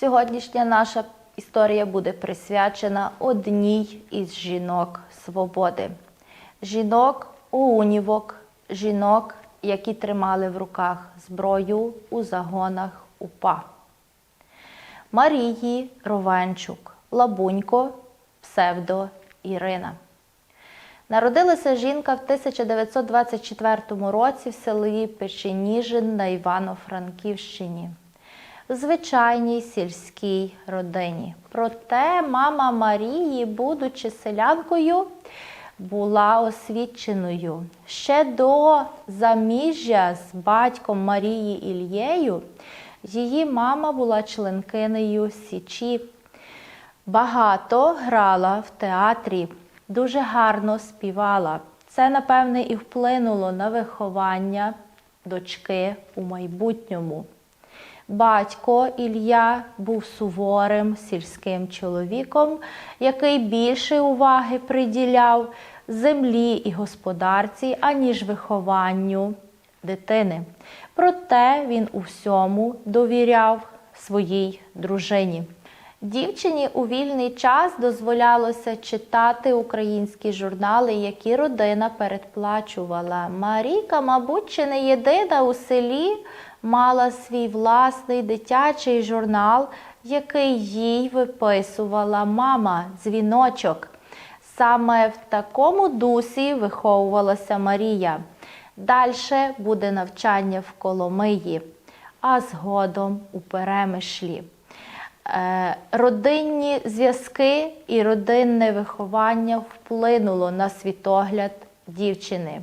Сьогоднішня наша історія буде присвячена одній із жінок свободи. Жінок унівок, жінок, які тримали в руках зброю у загонах УПА. Марії Ровенчук, Лабунько, псевдо Ірина. Народилася жінка в 1924 році в селі Печеніжин на Івано-Франківщині. Звичайній сільській родині. Проте мама Марії, будучи селянкою, була освіченою. Ще до заміжжя з батьком Марії Ільєю її мама була членкинею Січі. Багато грала в театрі, дуже гарно співала. Це, напевне, і вплинуло на виховання дочки у майбутньому. Батько Ілля був суворим сільським чоловіком, який більше уваги приділяв землі і господарці, аніж вихованню дитини. Проте він у всьому довіряв своїй дружині. Дівчині у вільний час дозволялося читати українські журнали, які родина передплачувала. Марійка, мабуть, чи не єдина у селі мала свій власний дитячий журнал, який їй виписувала мама, дзвіночок. Саме в такому дусі виховувалася Марія. Дальше буде навчання в Коломиї, а згодом у Перемишлі. Е, Родинні зв'язки і родинне виховання вплинуло на світогляд дівчини.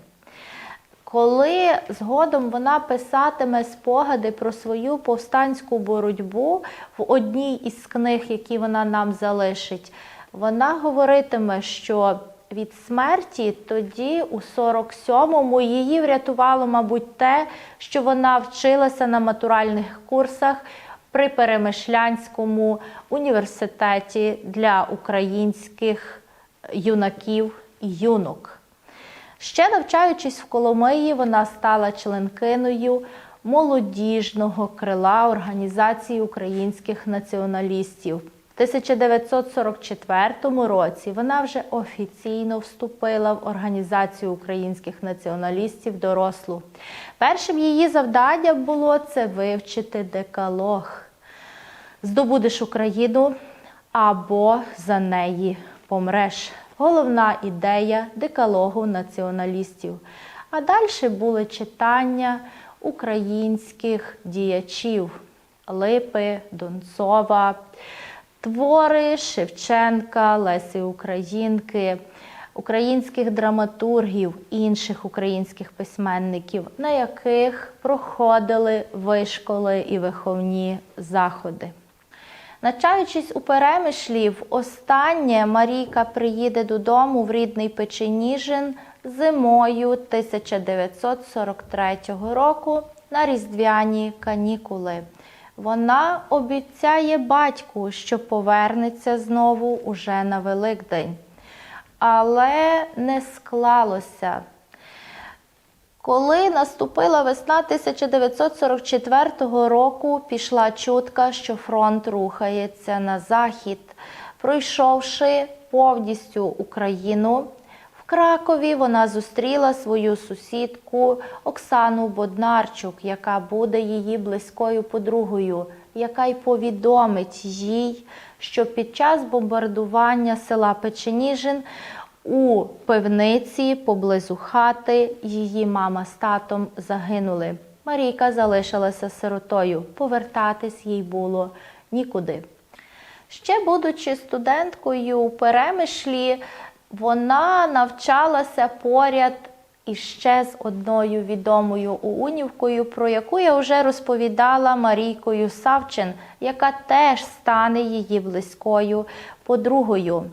Коли згодом вона писатиме спогади про свою повстанську боротьбу в одній із книг, які вона нам залишить, вона говоритиме, що від смерті тоді, у 47-му, її врятувало, мабуть, те, що вона вчилася на матуральних курсах при Перемишлянському університеті для українських юнаків і юнок. Ще навчаючись в Коломиї, вона стала членкиною молодіжного крила Організації українських націоналістів. В 1944 році вона вже офіційно вступила в Організацію українських націоналістів дорослу. Першим її завданням було це вивчити декалог. Здобудеш Україну або за неї помреш. Головна ідея декалогу націоналістів. А далі були читання українських діячів Липи, Донцова, твори Шевченка, Лесі Українки, українських драматургів, інших українських письменників, на яких проходили вишколи і виховні заходи. Навчаючись у Перемишлі, останнє Марійка приїде додому в рідний Печеніжин зимою 1943 року на різдвяні канікули. Вона обіцяє батьку, що повернеться знову уже на Великдень. Але не склалося. Коли наступила весна 1944 року, пішла чутка, що фронт рухається на захід. Пройшовши повністю Україну, в Кракові вона зустріла свою сусідку Оксану Боднарчук, яка буде її близькою подругою, яка й повідомить їй, що під час бомбардування села Печеніжин у пивниці поблизу хати її мама з татом загинули. Марійка залишилася сиротою. Повертатись їй було нікуди. Ще будучи студенткою у перемишлі, вона навчалася поряд іще з одною відомою уунівкою, про яку я вже розповідала Марійкою Савчин, яка теж стане її близькою подругою.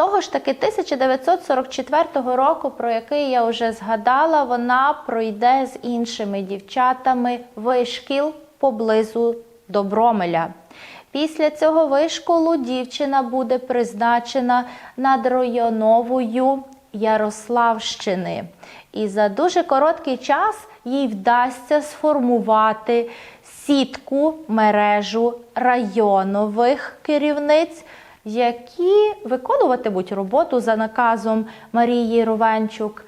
Того ж таки 1944 року, про який я вже згадала, вона пройде з іншими дівчатами вишкіл поблизу Добромеля. Після цього вишколу дівчина буде призначена надрайоновою Ярославщини. І за дуже короткий час їй вдасться сформувати сітку, мережу районових керівниць, які виконуватимуть роботу за наказом Марії Ровенчук.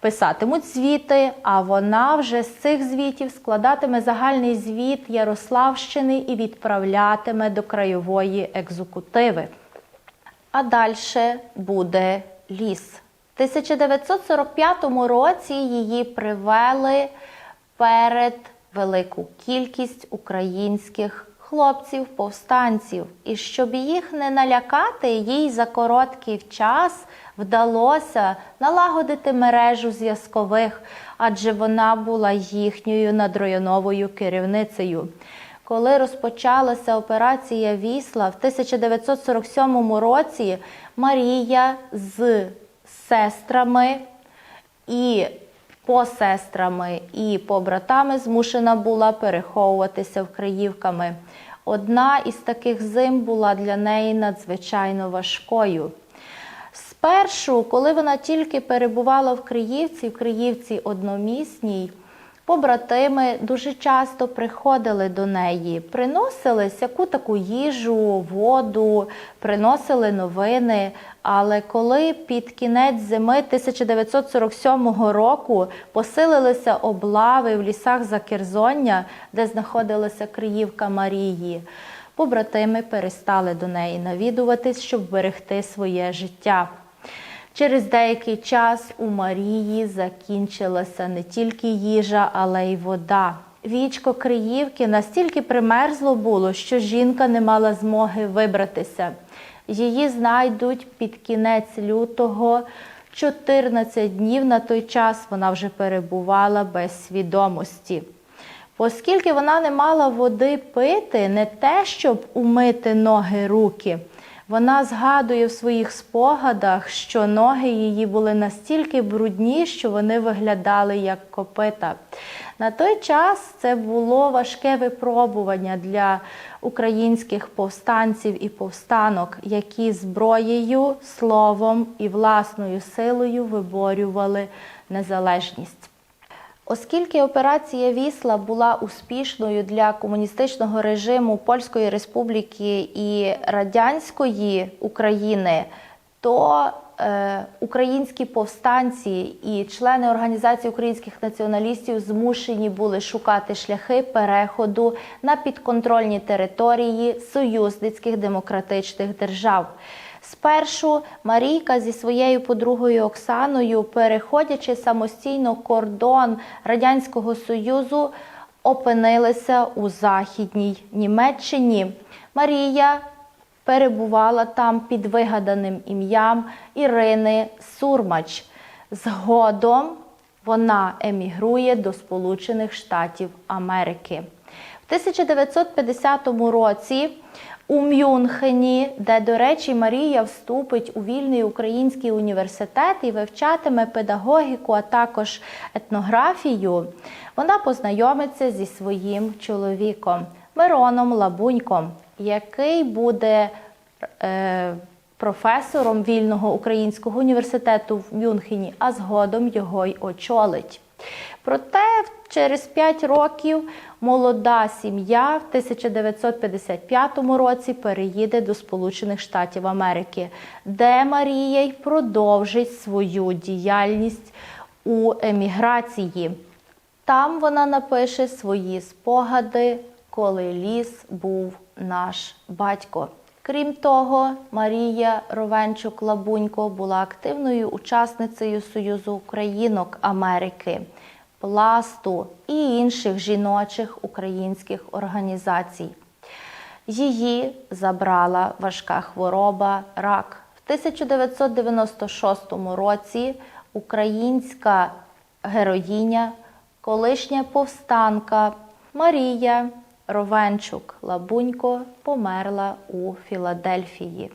Писатимуть звіти, а вона вже з цих звітів складатиме загальний звіт Ярославщини і відправлятиме до краєвої екзекутиви. А далі буде ліс. В 1945 році її привели перед велику кількість українських хлопців-повстанців. І щоб їх не налякати, їй за короткий час вдалося налагодити мережу зв'язкових, адже вона була їхньою надройоновою керівницею. Коли розпочалася операція Вісла в 1947 році, Марія з сестрами і посестрами і по братами змушена була переховуватися в Криївками. Одна із таких зим була для неї надзвичайно важкою. Спершу, коли вона тільки перебувала в Криївці, в Криївці одномісній, побратими дуже часто приходили до неї, приносили всяку таку їжу, воду, приносили новини. Але коли під кінець зими 1947 року посилилися облави в лісах Закерзоння, де знаходилася Криївка Марії, побратими перестали до неї навідуватись, щоб берегти своє життя. Через деякий час у Марії закінчилася не тільки їжа, але й вода. Вічко Криївки настільки примерзло було, що жінка не мала змоги вибратися. Її знайдуть під кінець лютого. 14 днів на той час вона вже перебувала без свідомості. Оскільки вона не мала води пити, не те, щоб умити ноги руки. Вона згадує в своїх спогадах, що ноги її були настільки брудні, що вони виглядали як копита. На той час це було важке випробування для українських повстанців і повстанок, які зброєю, словом і власною силою виборювали незалежність. Оскільки операція Вісла була успішною для комуністичного режиму Польської Республіки і радянської України, то е, українські повстанці і члени організації українських націоналістів змушені були шукати шляхи переходу на підконтрольні території союзницьких демократичних держав. Спершу Марійка зі своєю подругою Оксаною, переходячи самостійно кордон Радянського Союзу, опинилися у Західній Німеччині. Марія перебувала там під вигаданим ім'ям Ірини Сурмач. Згодом вона емігрує до Сполучених Штатів Америки. В 1950 році у Мюнхені, де, до речі, Марія вступить у вільний український університет і вивчатиме педагогіку, а також етнографію, вона познайомиться зі своїм чоловіком Мироном Лабуньком, який буде е, професором вільного українського університету в Мюнхені, а згодом його й очолить. Проте через 5 років молода сім'я в 1955 році переїде до Сполучених Штатів Америки, де Марія й продовжить свою діяльність у еміграції. Там вона напише свої спогади, коли ліс був наш батько. Крім того, Марія Ровенчук Лабунько була активною учасницею Союзу Українок Америки, пласту і інших жіночих українських організацій. Її забрала важка хвороба рак. В 1996 році українська героїня, колишня повстанка Марія Ровенчук Лабунько померла у Філадельфії.